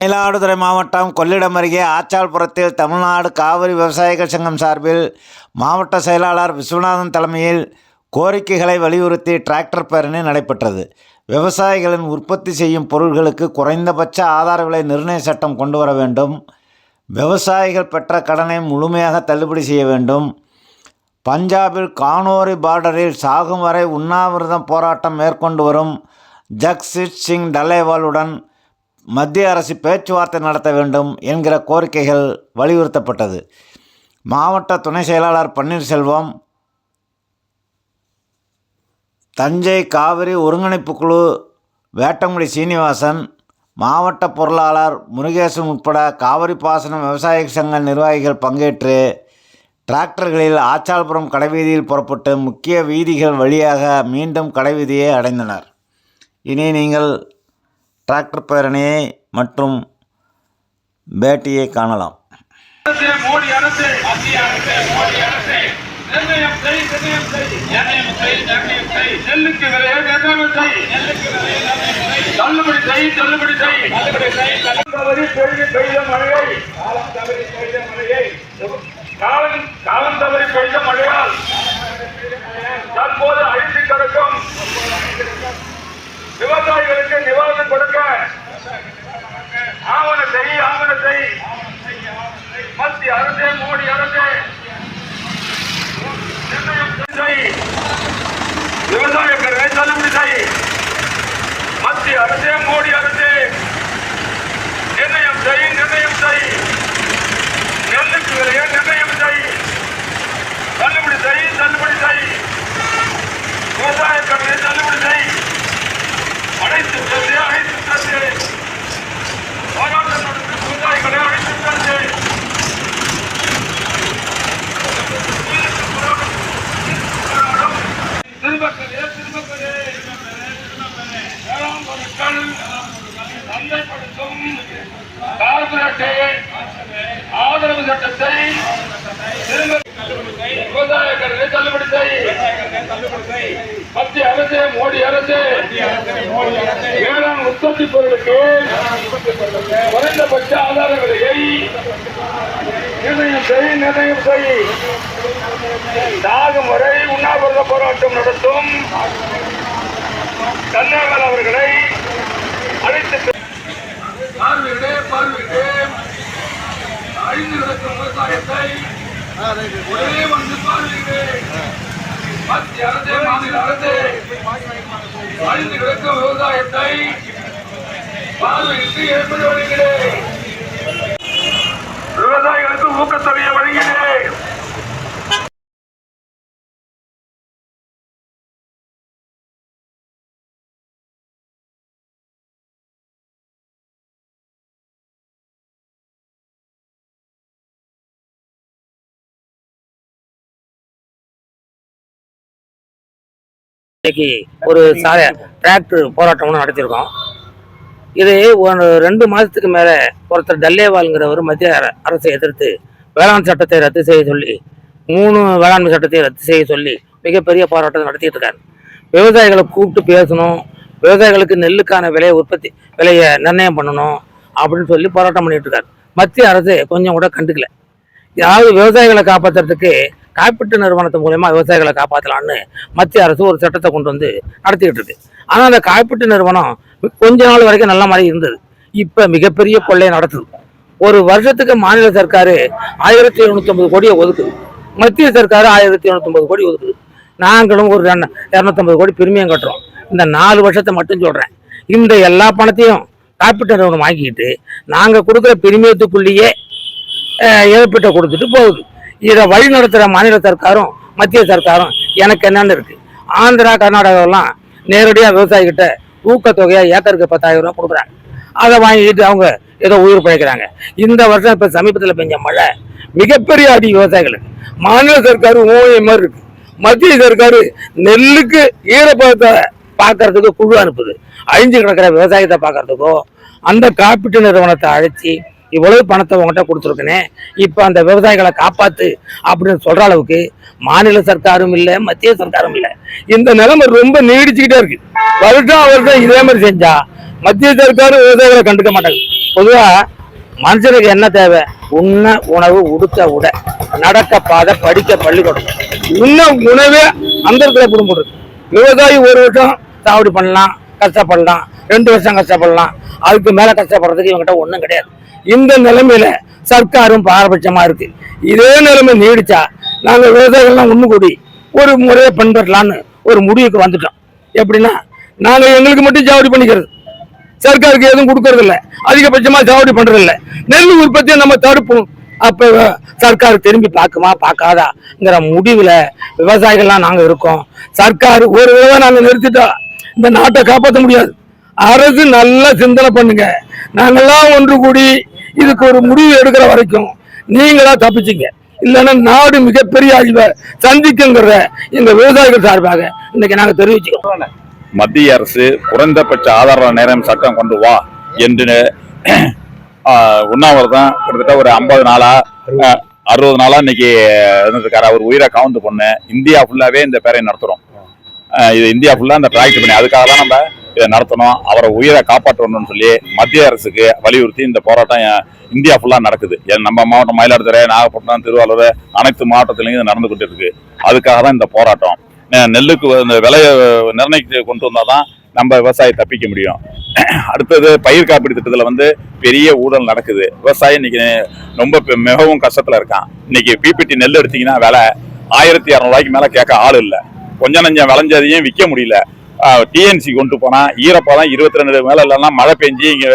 மயிலாடுதுறை மாவட்டம் கொள்ளிடம் அருகே ஆச்சாள்புரத்தில் தமிழ்நாடு காவிரி விவசாயிகள் சங்கம் சார்பில் மாவட்ட செயலாளர் விஸ்வநாதன் தலைமையில் கோரிக்கைகளை வலியுறுத்தி டிராக்டர் பேரணி நடைபெற்றது. விவசாயிகளின் உற்பத்தி செய்யும் பொருட்களுக்கு குறைந்தபட்ச ஆதார விலை நிர்ணய சட்டம் கொண்டு வர வேண்டும். விவசாயிகள் பெற்ற கடனை முழுமையாக தள்ளுபடி செய்ய வேண்டும். பஞ்சாபில் கானோரி பார்டரில் சாகும் வரை உண்ணாவிரதம் போராட்டம் மேற்கொண்டு வரும் ஜக்சித் சிங் டலேவாலுடன் மத்திய அரசு பேச்சுவார்த்தை நடத்த வேண்டும் என்கிற கோரிக்கைகள் வலியுறுத்தப்பட்டது. மாவட்ட துணை செயலாளர் பன்னீர்செல்வம் தஞ்சை காவிரி ஒருங்கிணைப்பு குழு வேட்டங்குடி சீனிவாசன் மாவட்ட பொருளாளர் முருகேசன் உட்பட காவிரி பாசனம் விவசாய சங்க நிர்வாகிகள் பங்கேற்று டிராக்டர்களில் ஆச்சால்புரம் கடைவீதியில் புறப்பட்டு முக்கிய வீதிகள் வழியாக மீண்டும் கடைவீதியை அடைந்தனர். இனி நீங்கள் டிராக்டர் பேரணியை மற்றும் பேட்டியை காணலாம். காலம் தவறி பெய்த மழையால் அரசே மோடி அரசே நிர்ணயம் செய் நிர்ணயம் செய் நிர்ணயம் செய் நிர்ணயம் செய் நெல்லுக்கு விலையை நிர்ணயம் செய் நெல்லுக்கு விலையை நிர்ணயம் செய் தள்ளுபடி செய் தள்ளுபடி செய் தள்ளுபடி செய் காலம் தவறி பெய்த பெய்த மழையை காலம் தவறி பெய்த மழையை காலம் காலம் தவறி பெய்த மழையால் தற்போது அழித்து கிடக்கும் விவசாயிகளுக்கு நிவாரணம் கொடுக்க ஆவண செய் ஆவண செய் மத்திய அரசே மோடி அரசே நிர்ணயம் செய் விவசாயிகளை தள்ளுபடி செய் மத்திய அரசே மோடி அரசே நிர்ணயம் செய் நிர்ணயம் செய் நெல்லுக்கு விலையை நிர்ணயம் செய் தள்ளுபடி செய் தள்ளுபடி செய் விவசாய கடனை தள்ளுபடி செய் அனைத்து தந்து அனைத்து தந்து போராட்டம் நடத்தும் விவசாயிகளை அனைத்து தந்து திருமக்களே திருமக்களே வேளாண் பொருட்கள் சந்தைப்படுத்தும் கார்பரேட்டை ஆதரவு சட்டத்தை திரும்ப விவசாய கடனை தள்ளுபடி செய் மத்திய அரசு மோடி அரசு. வேளாண் உற்பத்தி பொருளுக்கு குறைந்தபட்ச ஆதார விலையை நிர்ணயம் செய் நிர்ணயம் செய். தாகும் உண்ணாவிரத போராட்டம் நடத்தும். கண்ணாமல் அவர்களை அழைத்து பார்வையிடே பார்வையிடே. அழிந்து கிடக்கும் விவசாயத்தை ஒரே வந்து பார்வையிடே. மத்திய அரசு மாநில அரசு. அழிந்து கிடக்கும் விவசாயத்தை பார்வையிட்டு ஏற்பட வருகிறேன் விவசாயிகளுக்கு ஊக்கத்தொகையை வழங்கினேன். இன்னைக்கு ஒரு சாலை டிராக்டர் போராட்டம்னு நடத்தியிருக்கோம். இது ஒரு ரெண்டு மாதத்துக்கு மேலே ஒருத்தர் டல்லேவால்ங்கிறவர் மத்திய அர- அரசை எதிர்த்து வேளாண் சட்டத்தை ரத்து செய்ய சொல்லி மூணு வேளாண்மை சட்டத்தை ரத்து செய்ய சொல்லி மிகப்பெரிய போராட்டம் நடத்திட்டு இருக்காரு விவசாயிகளை கூப்பிட்டு பேசணும் விவசாயிகளுக்கு நெல்லுக்கான விலையை உற்பத்தி விலையை நிர்ணயம் பண்ணணும் அப்படின்னு சொல்லி போராட்டம் பண்ணிட்டு இருக்காரு மத்திய அரசு கொஞ்சம் கூட கண்டுக்கல. யாராவது விவசாயிகளை காப்பாற்றுறதுக்கு காப்பீட்டு நிறுவனத்து மூலயமா விவசாயிகளை காப்பாற்றலான்னு மத்திய அரசு ஒரு சட்டத்தை கொண்டு வந்து நடத்திக்கிட்டு இருக்கு. ஆனால் அந்த காப்பீட்டு நிறுவனம் கொஞ்ச நாள் வரைக்கும் நல்ல மாதிரி இருந்தது. இப்போ மிகப்பெரிய கொள்ளையை நடத்துது ஒரு வருஷத்துக்கு மாநில சர்க்காரு ஆயிரத்தி எழுநூத்தொம்பது கோடியை ஒதுக்குது. மத்திய சர்க்காரு ஆயிரத்தி எழுநூத்தொம்பது கோடி ஒதுக்குது. நாங்களும் ஒரு ரெண்டு- இரநூத்தம்பது கோடி பிரிமியம் கட்டுறோம். இந்த நாலு வருஷத்தை மட்டும் சொல்கிறேன் இந்த எல்லா பணத்தையும் காப்பீட்டு நிறுவனம் வாங்கிக்கிட்டு நாங்கள் கொடுக்குற பிரிமியத்துக்குள்ளேயே இழப்பீட்டை கொடுத்துட்டு போகுது. இதை வழி நடத்துகிற மாநில சர்க்காரும் மத்திய சர்க்காரும் எனக்கு என்னன்னு இருக்குது ஆந்திரா கர்நாடகாவெல்லாம் நேரடியாக விவசாயிகிட்ட ஊக்கத்தொகையாக ஏக்கருக்கு பத்தாயிரம் ரூபா கொடுக்குறாங்க. அதை வாங்கிட்டு அவங்க ஏதோ உயிர் பிழைக்கிறாங்க. இந்த வருஷம் இப்போ சமீபத்தில் பெஞ்ச மழை மிகப்பெரிய அடி விவசாயிகளுக்கு. மாநில சர்க்கார் ஓவியம் மாதிரி இருக்கு. மத்திய சர்க்கார் நெல்லுக்கு ஈரப்பதத்தை பார்க்கறதுக்கு குழு அனுப்புது. அழிஞ்சு கிடக்கிற விவசாயத்தை பார்க்கறதுக்கோ அந்த காப்பீட்டு நிறுவனத்தை அழைச்சி இவ்வளவு பணத்தை உங்கள்கிட்ட கொடுத்துருக்கனே இப்போ அந்த விவசாயிகளை காப்பாத்து அப்படின்னு சொல்ற அளவுக்கு மாநில சர்க்காரும் இல்லை மத்திய சர்க்காரும் இல்லை. இந்த நிலைமை ரொம்ப நீடிச்சுக்கிட்டே இருக்கு. வருஷம் வருஷம் இதே மாதிரி செஞ்சா மத்திய சர்க்காரும் விவசாயிகளை கண்டுக்க மாட்டாங்க. பொதுவா மனுஷனுக்கு என்ன தேவை? உண்ண உணவு உடுத்த உடை நடக்க பாதை படிக்க பள்ளிக்கூடம். உண்ண உணவே அந்த இடத்துல குடும்பம் விவசாயி ஒரு வருஷம் சாவடி பண்ணலாம் கஷ்டப்படலாம் ரெண்டு வருஷம் கஷ்டப்படலாம் அதுக்கு மேலே கஷ்டப்படுறதுக்கு இவங்ககிட்ட ஒன்றும் கிடையாது. இந்த நிலைமையில சர்க்காரும் பாரபட்சமா இருக்கு. இதே நிலைமை நீடிச்சா நாங்க விவசாயிகள்லாம் ஒண்ணு கூடி ஒரு முறையை பின்பற்றலான்னு ஒரு முடிவுக்கு வந்துட்டோம். எப்படின்னா நாங்க எங்களுக்கு மட்டும் சாவடி பண்ணிக்கிறது. சர்க்காருக்கு எதுவும் கொடுக்கறது இல்லை அதிகபட்சமா சாவடி பண்றது இல்லை நெல் உற்பத்தியை நம்ம தடுப்போம். அப்போ சர்க்கார் திரும்பி பார்க்குமா பார்க்காதாங்கிற முடிவில் விவசாயிகள்லாம் நாங்கள் இருக்கோம். சர்க்கார் ஒரு தடவை நாங்கள் நிறுத்திட்டா இந்த நாட்டை காப்பாற்ற முடியாது. அரசு நல்லா சிந்தனை பண்ணுங்க. நாங்கெல்லாம் ஒன்று கூடி இதுக்கு ஒரு முடிவு எடுக்கிற வரைக்கும் நீங்களா தப்பிச்சிங்க. இல்லைன்னா நாடு மிகப்பெரிய அழிவை சந்திக்குங்கிறத எங்க விவசாயிகள் சார்பாக இன்னைக்கு நாங்க தெரிவிச்சுக்கிறோம். மத்திய அரசு குறைந்தபட்ச ஆதார நேரம் சட்டம் கொண்டு வா என்று உண்ணாவிரதம் கிட்டத்தட்ட ஒரு ஐம்பது நாளா அறுபது நாளா இன்னைக்கு இருந்திருக்காரு அவர் உயிரை காவந்து பொண்ணு. இந்தியா ஃபுல்லாவே இந்த பேரை நடத்துறோம். இது இந்தியா ஃபுல்லா இந்த டிராக்ட் பண்ணி. அதுக்காக தான் நம்ம இதை நடத்தணும் அவரை உயிரை காப்பாற்றணும்னு சொல்லி மத்திய அரசுக்கு வலியுறுத்தி இந்த போராட்டம் இந்தியா ஃபுல்லாக நடக்குது. நம்ம மாவட்டம் மயிலாடுதுறை நாகப்பட்டினம் திருவாரூர் அனைத்து மாவட்டத்திலையும் இது நடந்து கொண்டு இருக்கு அதுக்காக தான் இந்த போராட்டம். நெல்லுக்கு இந்த விலையை நிர்ணயித்து கொண்டு வந்தால் தான் நம்ம விவசாயி தப்பிக்க முடியும். அடுத்தது பயிர் காப்பீடு திட்டத்தில் வந்து பெரிய ஊழல் நடக்குது. விவசாயி இன்னைக்கு ரொம்ப பெ- மிகவும் கஷ்டத்தில் இருக்கான். இன்னைக்கு பிபிடி நெல் எடுத்தீங்கன்னா விலை ஆயிரத்தி இரநூறுவாய்க்கு மேலே கேட்க ஆள் இல்லை. கொஞ்சம் நஞ்சம் விளைஞ்சதையும் விற்க முடியல. டிஎன்சி கொண்டு போனால் ஈரப்பதம் இருபத்தி ரெண்டு மேலே இல்லைன்னா மழை பெஞ்சு இங்கே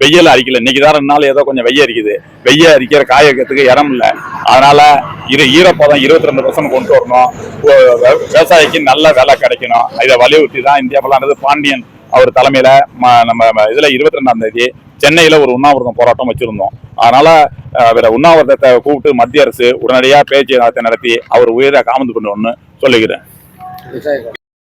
வெயில் அரிக்கல. இன்னைக்கு தான் ரெண்டு நாள் ஏதோ கொஞ்சம் வெய்ய அரிக்குது. வெய்ய அரிக்கிற காய வைக்கிறதுக்கு இடம் இல்லை. அதனால இரு ஈரப்பதம் இருபத்தி ரெண்டு பர்சன்ட் கொண்டு வரணும். விவசாயிக்கு நல்ல விலை கிடைக்கணும். இதை வலியுறுத்தி தான் இந்தியா ஃபுல்லானது பாண்டியன் அவர் தலைமையில ம- நம்ம ம- இதுல இருபத்தி ரெண்டாம் தேதி சென்னையில ஒரு உண்ணாவிரதம் போராட்டம் வச்சிருந்தோம். அதனால அஹ், அவரை உண்ணாவிரதத்தை கூப்பிட்டு மத்திய அரசு உடனடியா பேச்சு நடத்தி அவர் உயிரை காமந்து கொண்டு வரணும்னு சொல்லுகிறேன்.